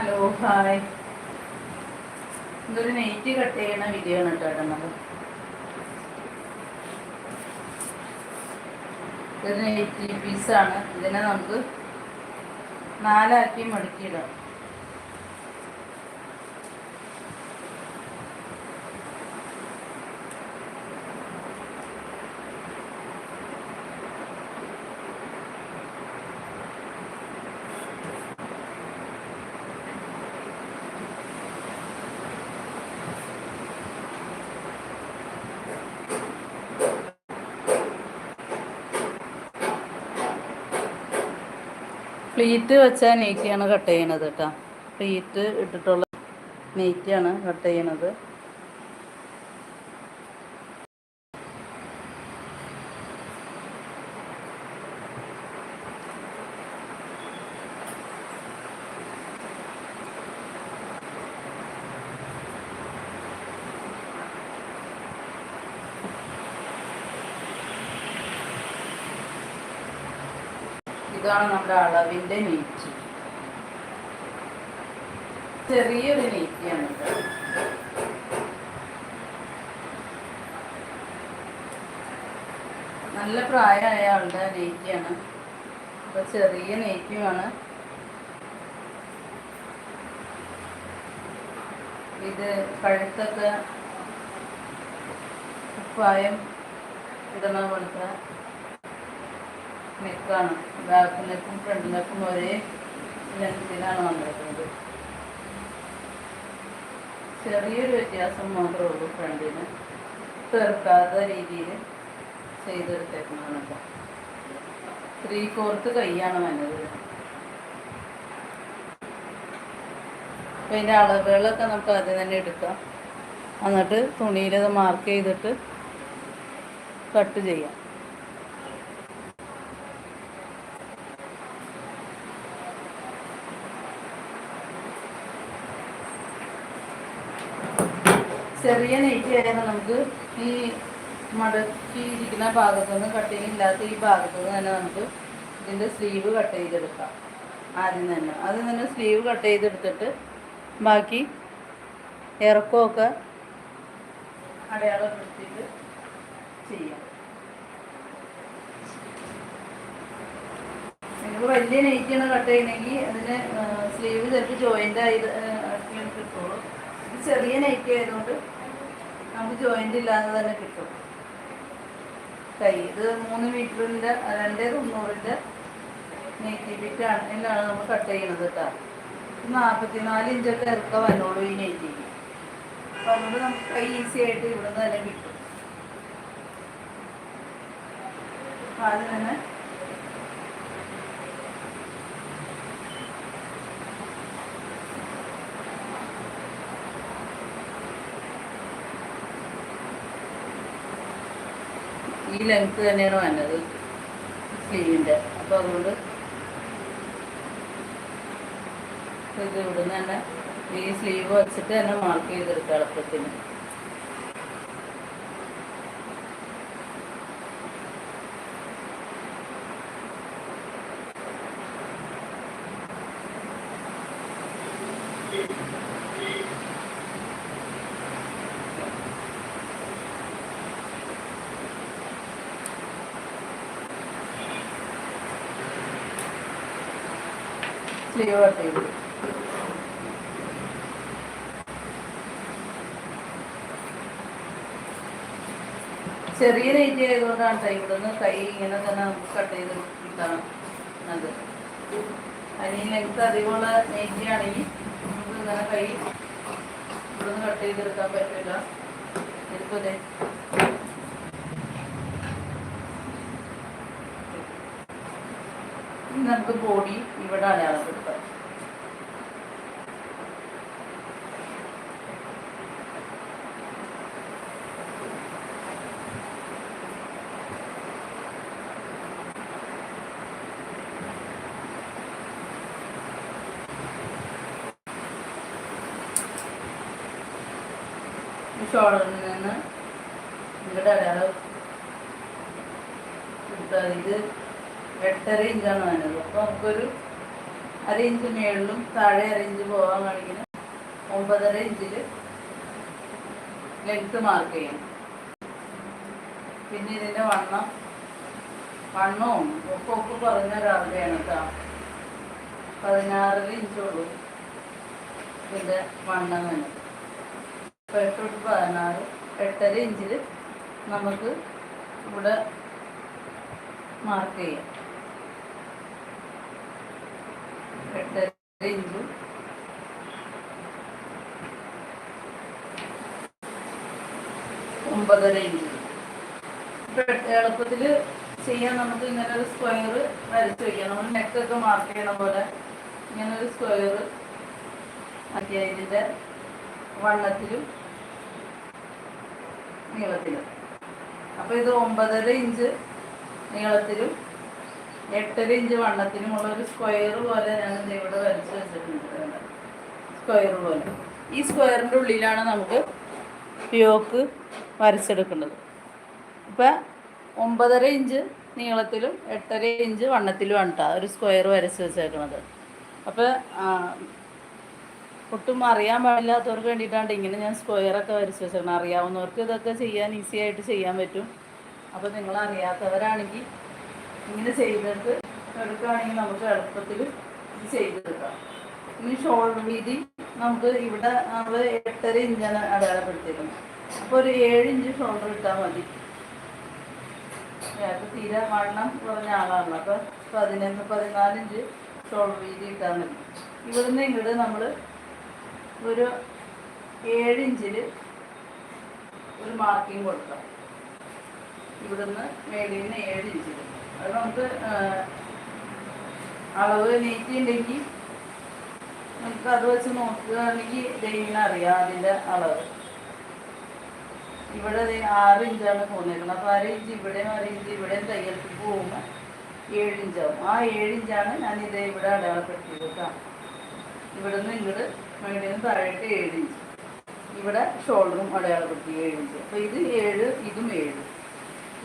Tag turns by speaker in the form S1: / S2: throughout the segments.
S1: Hello hi ഇതൊരു നെയ്റ്റ് cut ചെയ്യുന്ന video ആണ് കേട്ടോ ഇടുന്നത്. ഇതൊരു നെയ്റ്റ് പീസാണ് ഇതിനെ നമുക്ക് നാലാക്കി മടക്കിയിടാം. പ്ലീറ്റ് വെച്ചാൽ നെയ്റ്റിയാണ് കട്ട് ചെയ്യണത് കേട്ടോ പ്ലീറ്റ് ഇട്ടിട്ടുള്ള നെയ്റ്റിയാണ് കട്ട് ചെയ്യണത്. ഇതാണ് നമ്മുടെ അളവിന്റെ നെയ്റ്റ് ചെറിയൊരു നെയ്റ്റിയാണ് ഇത്. നല്ല പ്രായമായ ആളുടെ നെയ്റ്റിയാണ് അപ്പോൾ ചെറിയ നെയ്റ്റുമാണ് ഇത് കഴുത്തൊക്കെ കുപ്പായം ഇടണ പോലത്തെ നെക്കാണ് ബാക്ക് നെക്കും ഫ്രണ്ട് നെക്കും ഒരേ ലെങ്തിലാണ് വന്നിരിക്കുന്നത്. ചെറിയൊരു വ്യത്യാസം മാത്രമേ ഉള്ളൂ ഫ്രണ്ടിന്. തീർക്കാത്ത രീതിയിൽ ചെയ്തെടുത്തേക്കുന്നതാണ് ഇപ്പോൾ ത്രീ ഫോർത്ത് കൈയാണ് വന്നത് അപ്പം അതിന്റെ അളവുകളൊക്കെ നമുക്ക് ആദ്യം തന്നെ എടുക്കാം. എന്നിട്ട് തുണിയിലത് മാർക്ക് ചെയ്തിട്ട് കട്ട് ചെയ്യാം. ചെറിയ നെയ്റ്റ് ആയിരുന്നു നമുക്ക് ഈ മടക്കിയിരിക്കുന്ന ഭാഗത്തുനിന്ന് ഭാഗത്തു നിന്ന് കട്ടിങ് ഇല്ലാത്ത ഈ ഭാഗത്തു നിന്ന് തന്നെ നമുക്ക് ഇതിന്റെ സ്ലീവ് കട്ട് ചെയ്തെടുക്കാം. ആദ്യം തന്നെ. ആദ്യം തന്നെ സ്ലീവ് കട്ട് ചെയ്തെടുത്തിട്ട് ബാക്കി ഇറക്കമൊക്കെ അടയാളപ്പെടുത്തിയിട്ട് ചെയ്യാം. വലിയ നെയ്റ്റാണ് കട്ട് ചെയ്യണമെങ്കിൽ അതിന് സ്ലീവ് ചിലപ്പോൾ ജോയിന്റ് ആയി കിട്ടുള്ളൂ ചെറിയ നൈറ്റ് ആയതുകൊണ്ട് നമുക്ക് ജോയിന്റ് ഇല്ലാതെ തന്നെ കിട്ടും. കൈ ഇത് മൂന്ന് മീറ്ററിന്റെ രണ്ട് തൊണ്ണൂറിന്റെ നെയ്റ്റി ബിറ്റാണ് ഇതിലാണ് നമ്മൾ കട്ട് ചെയ്യുന്നത് കേട്ടോ നാൽപ്പത്തിനാല് ഇഞ്ചൊക്കെ ഇറക്കം വന്നോളൂ ഈ നെയ്റ്റിക്ക് അപ്പോൾ അതുകൊണ്ട് നമുക്ക് കൈ ഈസി ആയിട്ട് ഇവിടെ നിന്ന് തന്നെ കിട്ടും. അപ്പം അത് തന്നെ ഈ ലെങ്ത് തന്നെയാണ് വേണ്ടത് സ്ലീവിന്റെ. അപ്പോൾ അതുകൊണ്ട് ഇത് ഇവിടുന്ന് തന്നെ ഈ സ്ലീവ് വെച്ചിട്ട് തന്നെ മാർക്ക് ചെയ്തെടുക്കുക എളുപ്പത്തിന്. സ്ലീവ് ചെയ്തു ചെറിയ നെയ്റ്റ് ആയതുകൊണ്ടാണ് കേട്ടോ ഇവിടുന്ന് കൈ ഇങ്ങനെ തന്നെ നമുക്ക് കട്ട് ചെയ്ത് അത് അതിന് ലെങ്ത് അധികമുള്ള നെയ്റ്റ് ആണെങ്കിൽ നമുക്ക് ഇങ്ങനെ കൈ ഇവിടുന്ന് കട്ട് ചെയ്തെടുക്കാൻ പറ്റില്ല. ഇതിപ്പോൾ ഇനി നമുക്ക് ബോഡി ഇവിടെ അടയാളപ്പെടുത്താം. ഈ ഷോൾഡറിൽ നിന്ന് ഇവിടെ അടയാളം കൊടുത്താൽ ഇത് എട്ടര ഇഞ്ചാണ് വേണ്ടത്. അപ്പോൾ നമുക്കൊരു അര ഇഞ്ച് മേളിലും താഴെ അര ഇഞ്ച് പോകാൻ വേണമെങ്കിൽ ഒമ്പതര ഇഞ്ചിൽ ലെങ്ത്ത് മാർക്ക് ചെയ്യണം. പിന്നെ ഇതിന്റെ വണ്ണം വണ്ണവും ഒക്കെ ഒക്കെ പറഞ്ഞ ഒരാളുടെയാണ് കേട്ടോ പതിനാറര ഇഞ്ചുള്ളൂ ഇതിന്റെ വണ്ണം തന്നെ. ഇപ്പോൾ എട്ട് തൊട്ട് പതിനാറ് എട്ടര ഇഞ്ചിൽ നമുക്ക് ഇവിടെ മാർക്ക് ചെയ്യാം. എട്ടര ഒമ്പതര ഇഞ്ചും. എളുപ്പത്തിൽ ചെയ്യാൻ നമുക്ക് ഇങ്ങനെ ഒരു സ്ക്വയർ വരച്ച് വയ്ക്കാം നമ്മൾ നെക്കൊക്കെ മാർക്ക് ചെയ്യണ പോലെ ഇങ്ങനെ ഒരു സ്ക്വയർ ആക്കി അതിന്റെ വണ്ണത്തിലും നീളത്തിലും. അപ്പോൾ ഇത് ഒമ്പതര ഇഞ്ച് നീളത്തിലും എട്ടര ഇഞ്ച് വണ്ണത്തിനുമുള്ള ഒരു സ്ക്വയർ പോലെ ഞാൻ ഇവിടെ വരച്ച് വെച്ചിട്ടുണ്ട് സ്ക്വയർ പോലെ. ഈ സ്ക്വയറിന്റെ ഉള്ളിലാണ് നമുക്ക് യോക്ക് വരച്ചെടുക്കേണ്ടത്. ഇപ്പം ഒമ്പതര ഇഞ്ച് നീളത്തിലും എട്ടര ഇഞ്ച് വണ്ണത്തിലുമാണ് കേട്ടോ ഒരു സ്ക്വയർ വരച്ച് വെച്ചേക്കുന്നത് അപ്പോൾ ഒട്ടും അറിയാൻ പാടില്ലാത്തവർക്ക് വേണ്ടിയിട്ടാണ് ഇങ്ങനെ ഞാൻ സ്ക്വയറൊക്കെ വരച്ച് വെച്ചേക്കണം അറിയാവുന്നവർക്ക് ഇതൊക്കെ ചെയ്യാൻ ഈസി ആയിട്ട് ചെയ്യാൻ പറ്റും. അപ്പോൾ നിങ്ങൾ അറിയാത്തവരാണെങ്കിൽ ഇങ്ങനെ ചെയ്തിട്ട് എടുക്കുകയാണെങ്കിൽ നമുക്ക് എളുപ്പത്തിൽ ഇത് ചെയ്തെടുക്കാം. ഇനി ഷോൾഡർ വീതി നമുക്ക് ഇവിടെ നമ്മൾ എട്ടര ഇഞ്ചാണ് അടയാളപ്പെടുത്തിയിരുന്നത് അപ്പോൾ ഒരു ഏഴ് ഇഞ്ച് ഷോൾഡർ ഇട്ടാൽ മതി. അയാൾക്ക് തീരെ വണ്ണം കുറഞ്ഞ ആളാണല്ലോ. അപ്പോൾ പതിനൊന്ന് പതിനാല് ഇഞ്ച് ഷോൾഡർ വീതി ഇട്ടാൽ മതി. ഇവിടുന്ന് ഇങ്ങോട്ട് നമ്മൾ ഒരു ഏഴ് ഇഞ്ചിൽ ഒരു മാർക്കിംഗ് കൊടുക്കാം. ഇവിടുന്ന് നിന്ന് ഏഴ് ഇഞ്ചിൽ നമുക്ക് അളവ് നെയ്റ്റ് ഉണ്ടെങ്കിൽ നമുക്ക് അത് വെച്ച് നോക്കുകയാണെങ്കിൽ ദൈവം അറിയാം അതിന്റെ അളവ്. ഇവിടെ ആറ് ഇഞ്ചാണ് പോന്നിരിക്കുന്നത് അപ്പോൾ അര ഇഞ്ച് ഇവിടെയും അര ഇഞ്ച് ഇവിടെയും തയ്യൽക്ക് പോകുമ്പോൾ ഏഴ് ഇഞ്ചാവും. ആ ഏഴ് ഇഞ്ചാണ് ഞാൻ ഇതേ ഇവിടെ അടയാളപ്പെടുത്തിയത് കേട്ടോ. ഇവിടെ നിന്ന് ഇങ്ങോട്ട് മേളിൽ നിന്ന് താഴേക്ക് ഏഴ് ഇഞ്ച്. ഇവിടെ ഷോൾഡറും അടയാളപ്പെടുത്തി ഏഴ് ഇഞ്ച്. അപ്പോൾ ഇത് ഏഴ് ഇതും ഏഴ്.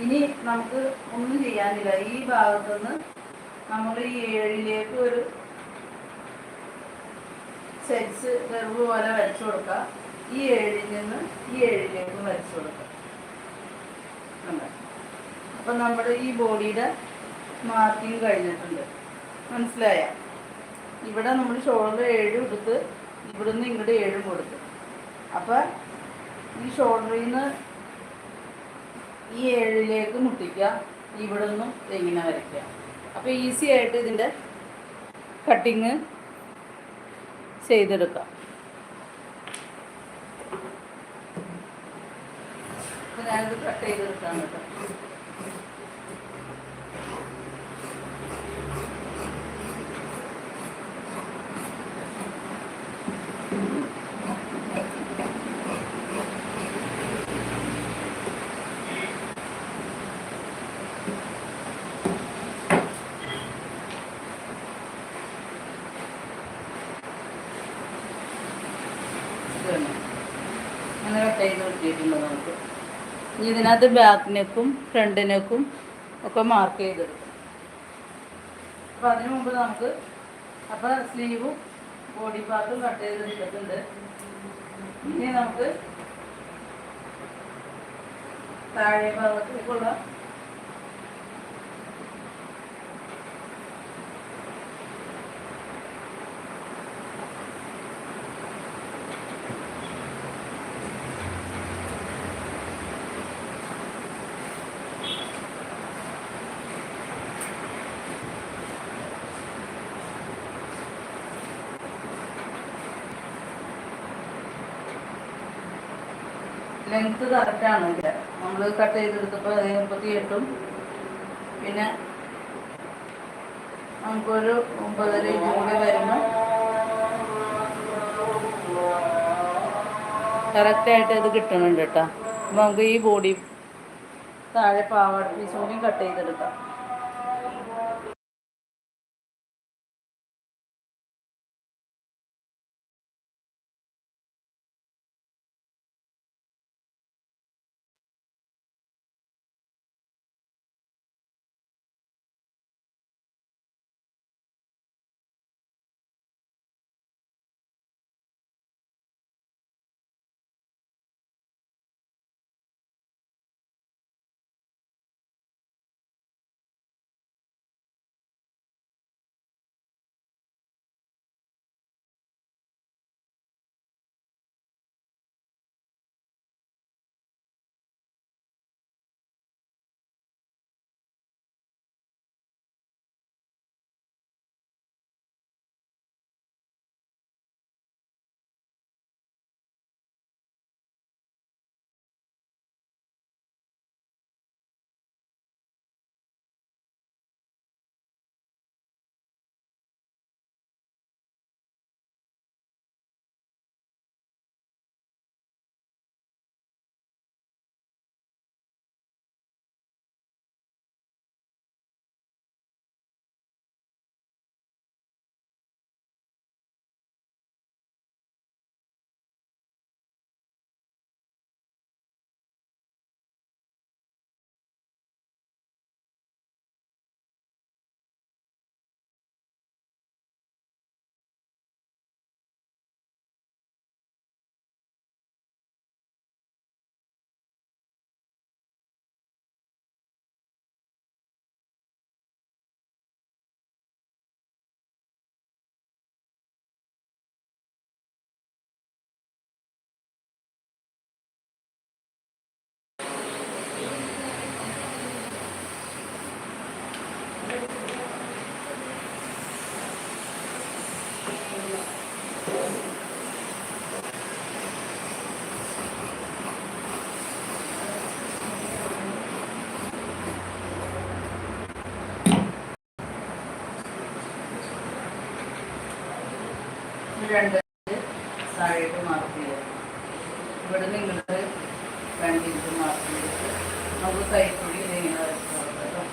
S1: ഇനി നമുക്ക് ഒന്നും ചെയ്യാനില്ല. ഈ ഭാഗത്തുനിന്ന് നമ്മൾ ഈ ഏഴിലേക്ക് ഒരു സെറ്റ്സ് കർവ് പോലെ വരച്ചു കൊടുക്കുക ഈ ഏഴിൽ നിന്ന് ഈ ഏഴിലേക്ക് വരച്ചു കൊടുക്കുക? അപ്പൊ നമ്മുടെ ഈ ബോഡിയുടെ മാർക്കിങ് കഴിഞ്ഞിട്ടുണ്ട്. മനസ്സിലായ? ഇവിടെ നമ്മൾ ഷോൾഡർ ഏഴും എടുത്ത് ഇവിടുന്ന് ഇങ്ങോട്ട് ഏഴും കൊടുത്തു. അപ്പൊ ഈ ഷോൾഡറിൽ നിന്ന് ഈ ഏഴിലേക്ക് മുട്ടിക്കുക. ഇവിടെ നിന്നും ഇങ്ങനെ വരയ്ക്കുക. അപ്പോൾ ഈസി ആയിട്ട് ഇതിന്റെ കട്ടിങ് ചെയ്തെടുക്കാം. ഞാനിത് കട്ട് ചെയ്തെടുക്കാം കേട്ടോ ഇത് തന്നെ. അങ്ങനെ കട്ട് ചെയ്ത് കിട്ടിയിട്ടുണ്ട് നമുക്ക് ഇനി ഇതിനകത്ത് ബാക്ക് നെക്കും ഫ്രണ്ട് നെക്കും ഒക്കെ മാർക്ക് ചെയ്തെടുക്കും. അപ്പോൾ അതിനു മുമ്പ് നമുക്ക് അപ്പോൾ സ്ലീവും ബോഡി പാർട്ടും കട്ട് ചെയ്തെടുത്തിട്ടുണ്ട് ഇനി നമുക്ക് താഴെ ഭാഗത്തേക്കുള്ള ലെങ്ത് കറക്റ്റാണ് ഇല്ല നമ്മൾ കട്ട് ചെയ്തെടുത്തപ്പോൾ അത് എൺപത്തി എട്ടും പിന്നെ നമുക്കൊരു ഒമ്പതര ഇഞ്ചും കൂടി വരുമ്പോൾ കറക്റ്റായിട്ട് ഇത് കിട്ടുന്നുണ്ട് കേട്ടോ. അപ്പോൾ നമുക്ക് ഈ ബോഡി താഴെ പാവാട പീസും കൂടി കട്ട് ചെയ്തെടുക്കാം. രണ്ട് താഴേക്ക് മാർക്ക് ചെയ്യാം ഇവിടെ നിങ്ങൾ രണ്ട് ഇഞ്ച് മാർക്ക് ചെയ്തിട്ട് നമുക്ക് കൈപ്പൊടി ഇങ്ങനെ വരച്ചോളാം കേട്ടോ.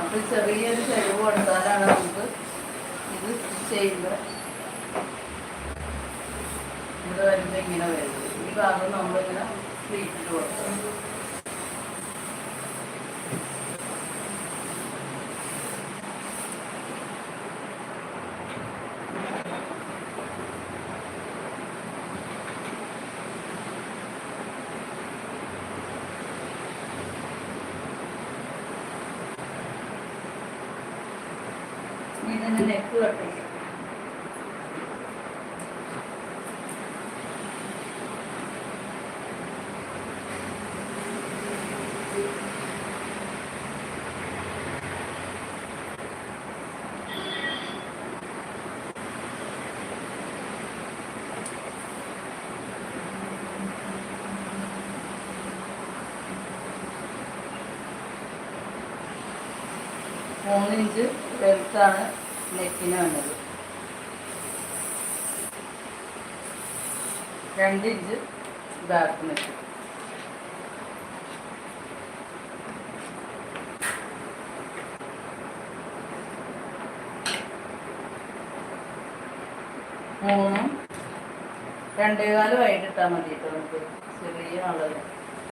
S1: അപ്പോൾ ചെറിയൊരു ചെലവ് കൊടുത്താലാണ് നമുക്ക് ഇത് ചെയ്യുമ്പോൾ ഇവിടെ വരുമ്പോൾ ഇങ്ങനെ വരുന്നത് ഈ ഭാഗം നമ്മളിങ്ങനെ സ്ലീപ്പിൽ കൊടുക്കണം കട്ട് ചെയ്യാം മൂന്ന് ഇഞ്ച് ലെങ്ത്താണ് നെക്കിന് വന്നത് രണ്ട് ഇഞ്ച് ബാക്ക് നെക്ക് മൂന്നും രണ്ടേകാൽ വൈകിട്ടിട്ടാൽ മതി കേട്ടോ നമുക്ക്. ചെറിയ അളവ്